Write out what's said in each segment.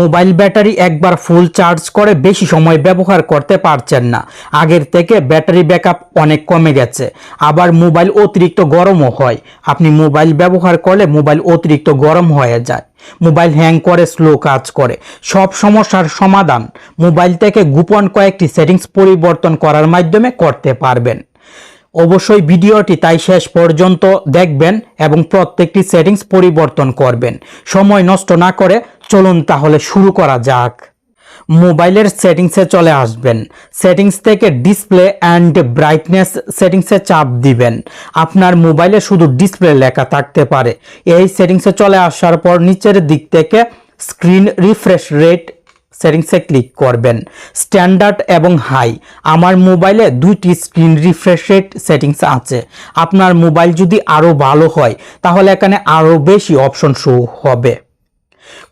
Mobile battery একবার full charge করে বেশি সময় ব্যবহার করতে পারছেন না। আগের থেকে ব্যাটারি ব্যাকআপ অনেক কমে গেছে। আবার মোবাইল অতিরিক্ত গরমও হয়। আপনি মোবাইল ব্যবহার করলে মোবাইল অতিরিক্ত গরম হয়ে যায়। মোবাইল হ্যাং করে, স্লো কাজ করে। সব সমস্যার সমাধান মোবাইল থেকে গোপন কয়েকটি সেটিংস পরিবর্তন করার মাধ্যমে করতে পারবেন। অবশ্যই ভিডিওটি তাই শেষ পর্যন্ত দেখবেন এবং প্রত্যেকটি সেটিংস পরিবর্তন করবেন। সময় নষ্ট না করে চলুন তাহলে শুরু করা যাক। মোবাইলের সেটিংসে চলে আসবেন। সেটিংস থেকে ডিসপ্লে অ্যান্ড ব্রাইটনেস সেটিংসে চাপ দিবেন। আপনার মোবাইলে শুধু ডিসপ্লে লেখা থাকতে পারে। এই সেটিংসে চলে আসার পর নিচের দিক থেকে স্ক্রিন রিফ্রেশ রেট সেটিংসে ক্লিক করবেন। স্ট্যান্ডার্ড এবং হাই। আমার মোবাইলে দুইটি স্ক্রিন রিফ্রেশ রেট সেটিংস আছে। আপনার মোবাইল যদি আরও ভালো হয়, তাহলে এখানে আরও বেশি অপশন শো হবে।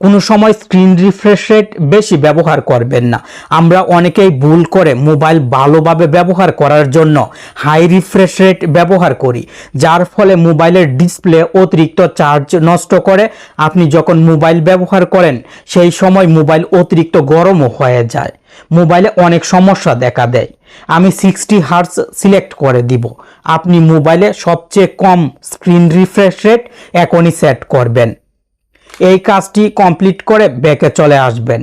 কোনো সময় স্ক্রিন রিফ্রেশ রেট বেশি ব্যবহার করবেন না। আমরা অনেকেই ভুল করে মোবাইল ভালোভাবে ব্যবহার করার জন্য হাই রিফ্রেশ রেট ব্যবহার করি, যার ফলে মোবাইলের ডিসপ্লে অতিরিক্ত চার্জ নষ্ট করে। আপনি যখন মোবাইল ব্যবহার করেন, সেই সময় মোবাইল অতিরিক্ত গরমও হয়ে যায়। মোবাইলে অনেক সমস্যা দেখা দেয়। আমি সিক্সটি হার্স সিলেক্ট করে দিব। আপনি মোবাইলে সবচেয়ে কম স্ক্রিন রিফ্রেশ রেট এখনই সেট করবেন। এই কাজটি কমপ্লিট করে ব্যাকে চলে আসবেন।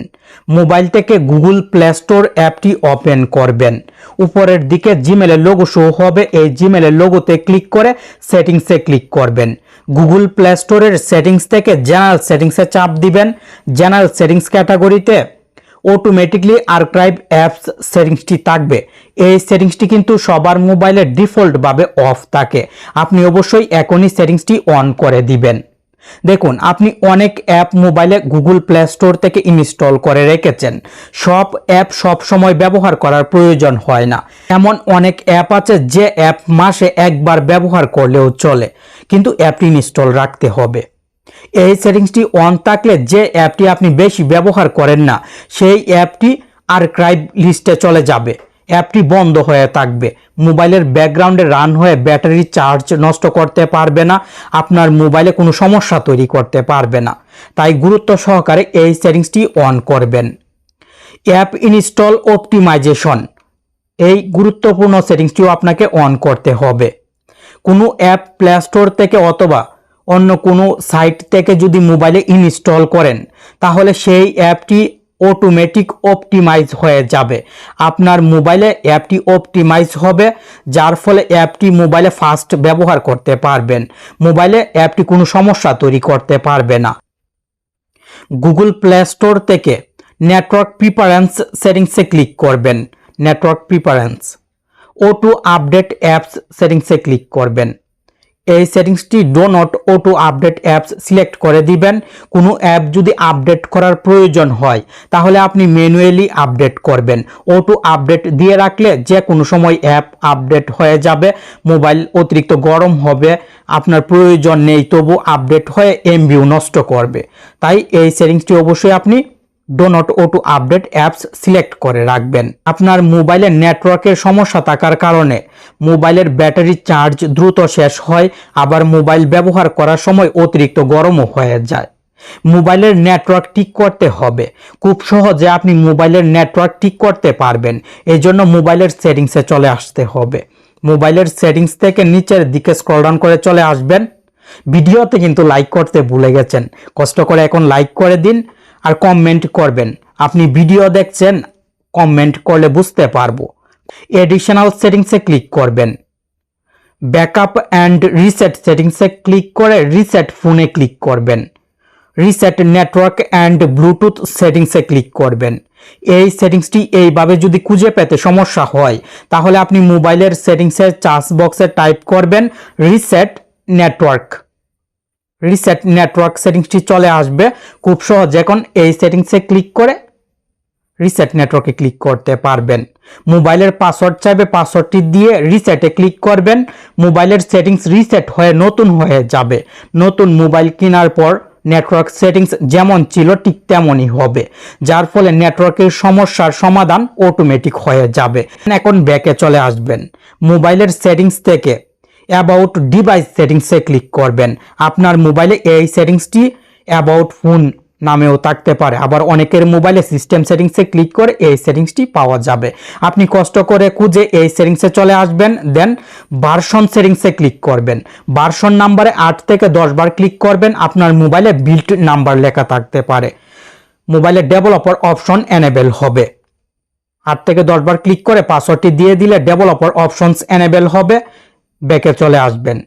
মোবাইল থেকে গুগল প্লে স্টোর অ্যাপটি ওপেন করবেন। উপরের দিকে জিমেলের লোগো শো হবে। এই জিমেলের লোগোতে ক্লিক করে সেটিংসে ক্লিক করবেন। গুগল প্লে স্টোরের সেটিংস থেকে জেনারেল সেটিংসে চাপ দিবেন। জেনারেল সেটিংস ক্যাটাগরিতে অটোমেটিকলি আর্কাইভ অ্যাপস সেটিংসটি থাকবে। এই সেটিংসটি কিন্তু সবার মোবাইলে ডিফল্টভাবে অফ থাকে। আপনি অবশ্যই এখনই সেটিংসটি অন করে দিবেন। দেখুন, আপনি অনেক অ্যাপ মোবাইলে গুগল প্লে স্টোর থেকে ইনস্টল করে রেখেছেন। সব অ্যাপ সব সময় ব্যবহার করার প্রয়োজন হয় না। এমন অনেক অ্যাপ আছে যে অ্যাপ মাসে একবার ব্যবহার করলেও চলে, কিন্তু অ্যাপটি ইনস্টল রাখতে হবে। এই সেটিংসটি অন থাকলে যে অ্যাপটি আপনি বেশি ব্যবহার করেন না, সেই অ্যাপটি আর্কাইভ লিস্টে চলে যাবে। অ্যাপটি বন্ধ হয়ে থাকবে। মোবাইলের ব্যাকগ্রাউন্ডে রান হয়ে ব্যাটারি চার্জ নষ্ট করতে পারবে না, আপনার মোবাইলে কোনো সমস্যা তৈরি করতে পারবে না। তাই গুরুত্ব সহকারে এই সেটিংসটি অন করবেন। App install optimisation. এই গুরুত্বপূর্ণ সেটিংসটিও আপনাকে অন করতে হবে। কোনো অ্যাপ প্লে স্টোর থেকে অথবা অন্য কোনো সাইট থেকে যদি মোবাইলে ইনস্টল করেন, তাহলে সেই অ্যাপটি অটোমেটিক অপটিমাইজ হয়ে যাবে। আপনার মোবাইলে অ্যাপটি অপটিমাইজ হবে, যার ফলে অ্যাপটি মোবাইলে ফাস্ট ব্যবহার করতে পারবেন। মোবাইলে অ্যাপটি কোনো সমস্যা তৈরি করতে পারবে না। গুগল প্লে স্টোর থেকে নেটওয়ার্ক প্রিপারেন্স সেটিংসে ক্লিক করবেন। Network preference auto update apps সেটিংসে ক্লিক করবেন। এই সেটিংসটি do not auto update apps select করে দিবেন। কোনো অ্যাপ যদি আপডেট করার প্রয়োজন হয়, তাহলে আপনি ম্যানুয়ালি আপডেট করবেন। অটো আপডেট দিয়ে রাখলে যে কোনো সময় অ্যাপ আপডেট হয়ে যাবে, মোবাইল অতিরিক্ত গরম হবে, আপনার প্রয়োজন নেই, তবু আপডেট হয়ে এমবিও নষ্ট করবে। তাই এই সেটিংসটি অবশ্যই আপনি do not auto update apps select করে রাখবেন। আপনার মোবাইলের নেটওয়ার্কের সমস্যা থাকার কারণে মোবাইলের ব্যাটারি চার্জ দ্রুত শেষ হয়, আবার মোবাইল ব্যবহার করার সময় অতিরিক্ত গরমও হয়ে যায়। মোবাইলের নেটওয়ার্ক ঠিক করতে হবে। খুব সহজে আপনি মোবাইলের নেটওয়ার্ক ঠিক করতে পারবেন। এই জন্য মোবাইলের সেটিংসে চলে আসতে হবে। মোবাইলের সেটিংস থেকে নিচের দিকে স্ক্রল ডাউন করে চলে আসবেন। ভিডিওতে কিন্তু লাইক করতে ভুলে গেছেন। কষ্ট করে এখন লাইক করে দিন। আর কমেন্ট করবেন। আপনি ভিডিও দেখছেন কমেন্ট করলে বুঝতে পারব। এডিশনাল সেটিংসে ক্লিক করবেন। ব্যাকআপ অ্যান্ড রিসেট সেটিংসে ক্লিক করে রিসেট ফোনে ক্লিক করবেন। রিসেট নেটওয়ার্ক অ্যান্ড ব্লুটুথ সেটিংসে ক্লিক করবেন। এই সেটিংসটি এইভাবে যদি খুঁজে পেতে সমস্যা হয়, তাহলে আপনি মোবাইলের সেটিংসের চার্জ বক্সে টাইপ করবেন রিসেট নেটওয়ার্ক রিসেট নেটওয়ার্ক সেটিংসটি চলে আসবে। খুব সহজ, এখন এই সেটিংসে ক্লিক করে রিসেট নেটওয়ার্কে ক্লিক করতে পারবেন। মোবাইলের পাসওয়ার্ড চাইবে পাসওয়ার্ডটি দিয়ে রিসেটে ক্লিক করবেন। মোবাইলের সেটিংস রিসেট হয়ে নতুন হয়ে যাবে। নতুন মোবাইল কেনার পর নেটওয়ার্ক সেটিংস যেমন ছিল ঠিক তেমনই হবে। যার ফলে নেটওয়ার্কের সমস্যার সমাধান অটোমেটিক হয়ে যাবে। এখন ব্যাকে চলে আসবেন। মোবাইলের সেটিংস থেকে অ্যাবাউট ডিভাইস সেটিংসে ক্লিক করবেন। আপনার মোবাইলে এই সেটিংসটি অ্যাবাউট ফোন নামেও থাকতে পারে। আবার অনেকের মোবাইলে সিস্টেম সেটিংসে ক্লিক করে এই সেটিংসটি পাওয়া যাবে। আপনি কষ্ট করে খুঁজে এই সেটিংসে চলে আসবেন দেন ভার্সন সেটিংসে ক্লিক করবেন। ভার্সন নাম্বারে আট থেকে দশ বার ক্লিক করবেন, আপনার মোবাইলে বিল্ট নাম্বার লেখা থাকতে পারে। মোবাইলে ডেভেলপার অপশন এনেবেল হবে। আট থেকে দশ বার ক্লিক করে পাসওয়ার্ডটি দিয়ে দিলে ডেভেলপার অপশনস এনেবেল হবে। ব্যাকে চলে আসবেন।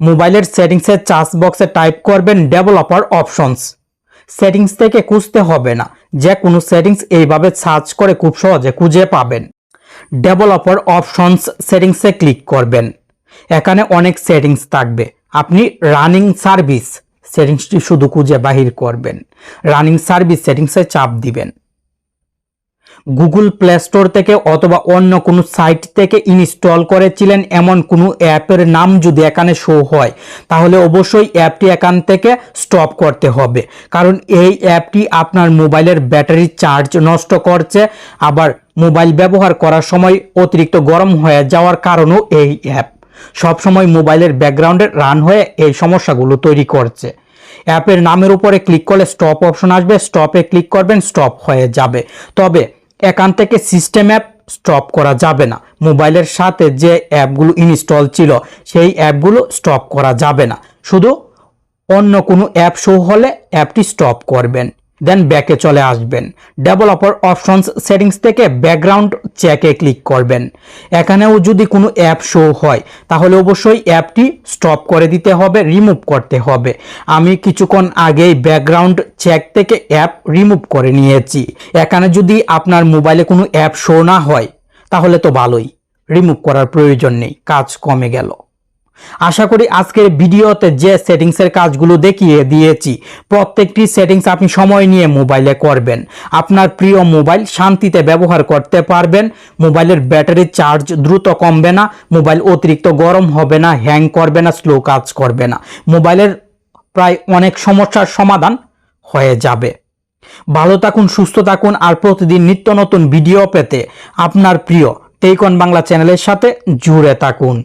মোবাইলের সেটিংসের চার্জ বক্সে টাইপ করবেন ডেভেলপার অপশনস। সেটিংস থেকে খুঁজতে হবে না। যে কোনো সেটিংস এইভাবে সার্চ করে খুব সহজে খুঁজে পাবেন। ডেভেলপার অপশনস সেটিংসে ক্লিক করবেন। এখানে অনেক সেটিংস থাকবে। আপনি রানিং সার্ভিস সেটিংসটি শুধু খুঁজে বাহির করবেন। রানিং সার্ভিস সেটিংসে চাপ দিবেন। গুগল প্লে স্টোর থেকে অথবা অন্য কোনো সাইট থেকে ইনস্টল করেছিলেন এমন কোনো অ্যাপের নাম যদি এখানে শো হয়, তাহলে অবশ্যই অ্যাপটি এখান থেকে স্টপ করতে হবে। কারণ এই অ্যাপটি আপনার মোবাইলের ব্যাটারি চার্জ নষ্ট করছে, আবার মোবাইল ব্যবহার করার সময় অতিরিক্ত গরম হয়ে যাওয়ার কারণও এই অ্যাপ। সবসময় মোবাইলের ব্যাকগ্রাউন্ডে রান হয়ে এই সমস্যাগুলো তৈরি করছে। অ্যাপের নামের উপরে ক্লিক করলে স্টপ অপশন আসবে স্টপে ক্লিক করবেন স্টপ হয়ে যাবে। তবে এখান থেকে সিস্টেম অ্যাপ স্টপ করা যাবে না। মোবাইলের সাথে যে অ্যাপগুলো ইনস্টল ছিল, সেই অ্যাপগুলো স্টপ করা যাবে না। শুধু অন্য কোনো অ্যাপ শো হলে অ্যাপটি স্টপ করবেন। দেন ব্যাকে চলে আসবেন। ডেভেলপার অপশনস সেটিংস থেকে ব্যাকগ্রাউন্ড চেকে ক্লিক করবেন। এখানেও যদি কোনো অ্যাপ শো হয়, তাহলে অবশ্যই অ্যাপটি স্টপ করে দিতে হবে রিমুভ করতে হবে। আমি কিছুক্ষণ আগেই ব্যাকগ্রাউন্ড চেক থেকে অ্যাপ রিমুভ করে নিয়েছি। এখানে যদি আপনার মোবাইলে কোনো অ্যাপ শো না হয়, তাহলে তো ভালোই। রিমুভ করার প্রয়োজন নেই, কাজ কমে গেল। আশা করি আজকের ভিডিওতে যে সেটিংসের কাজগুলো দেখিয়ে দিয়েছি, প্রত্যেকটি সেটিংস আপনি সময় নিয়ে মোবাইলে করবেন। আপনার প্রিয় মোবাইল শান্তিতে ব্যবহার করতে পারবেন, মোবাইলের ব্যাটারি চার্জ দ্রুত কমবে না, মোবাইল অতিরিক্ত গরম হবে না হ্যাং করবে না স্লো কাজ করবে না। মোবাইলের প্রায় অনেক সমস্যার সমাধান হয়ে যাবে। ভালো থাকুন, সুস্থ থাকুন আর প্রতিদিন নিত্য নতুন ভিডিও পেতে আপনার প্রিয় টেকন বাংলা চ্যানেলের সাথে জুড়ে থাকুন।